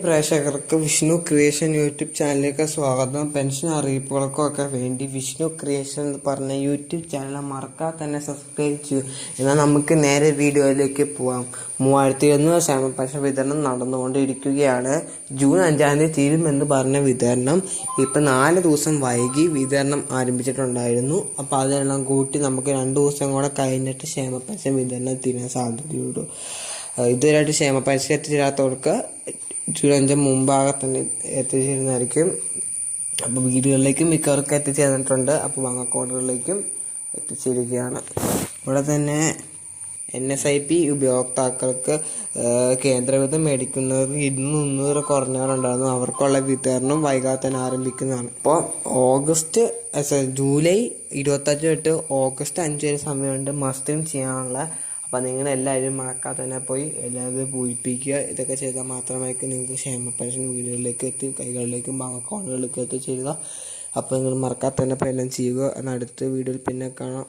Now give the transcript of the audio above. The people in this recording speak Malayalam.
പ്രേക്ഷകർക്ക് വിഷ്ണു ക്രിയേഷൻ യൂട്യൂബ് ചാനലിലേക്ക് സ്വാഗതം. പെൻഷൻ അറിയിപ്പുകൾക്കൊക്കെ വേണ്ടി വിഷ്ണു ക്രിയേഷൻ എന്ന് പറഞ്ഞ യൂട്യൂബ് ചാനൽ മറക്കാതെ തന്നെ സബ്സ്ക്രൈബ് ചെയ്യൂ. എന്നാൽ നമുക്ക് നേരെ വീഡിയോയിലേക്ക് പോവാം. മൂവായിരത്തി എഴുന്നൂറ് ക്ഷേമ പെൻഷൻ വിതരണം നടന്നുകൊണ്ടിരിക്കുകയാണ്. ജൂൺ അഞ്ചാം തീയതി തീരുമെന്ന് പറഞ്ഞ വിതരണം ഇപ്പം നാല് ദിവസം വൈകി വിതരണം ആരംഭിച്ചിട്ടുണ്ടായിരുന്നു. അപ്പോൾ അതെല്ലാം കൂട്ടി നമുക്ക് രണ്ട് ദിവസം കൂടെ കഴിഞ്ഞിട്ട് ക്ഷേമ പെൻഷൻ വിതരണം തീരാൻ സാധ്യതയുള്ളൂ ഇതുവരെയായിട്ട് ക്ഷേമ പെൻഷൻ എത്തിച്ചേരാത്തവർക്ക് അഞ്ച് മുമ്പാകെ തന്നെ എത്തിച്ചേരുന്നതായിരിക്കും. അപ്പോൾ വീടുകളിലേക്കും മിക്കവർക്കും എത്തിച്ചേർന്നിട്ടുണ്ട്. അപ്പോൾ ബാങ്ക് അക്കൗണ്ടുകളിലേക്കും എത്തിച്ചിരിക്കുകയാണ് ഇവിടെ തന്നെ എൻ എസ് ഐ പി ഉപയോക്താക്കൾക്ക് കേന്ദ്രവിധം മേടിക്കുന്നവർക്ക് ഇരുന്നൂറ് മുന്നൂറ് കുറഞ്ഞവരുണ്ടായിരുന്നു. അവർക്കുള്ള വിതരണം വൈകാതെ തന്നെ ആരംഭിക്കുന്നതാണ്. ഇപ്പോൾ ഓഗസ്റ്റ് ജൂലൈ ഇരുപത്തഞ്ച് തൊട്ട് ഓഗസ്റ്റ് അഞ്ച് വരെ സമയമുണ്ട്. മസ്റ്റും ചെയ്യാനുള്ള അപ്പം നിങ്ങൾ എല്ലാവരും മറക്കാതെ തന്നെ പോയി എല്ലാവരും പൂരിപ്പിക്കുക. ഇതൊക്കെ ചെയ്താൽ മാത്രമായിരിക്കും നിങ്ങൾക്ക് ക്ഷേമ പെൻഷൻ വീടുകളിലേക്ക് എത്തി കൈകളിലേക്കും ബാങ്ക് എത്തി ചെയ്യുക. അപ്പോൾ നിങ്ങൾ മറക്കാതെ തന്നെ ഇപ്പോൾ എല്ലാം ചെയ്യുക. അടുത്ത വീഡിയോയിൽ പിന്നെ കാണാം.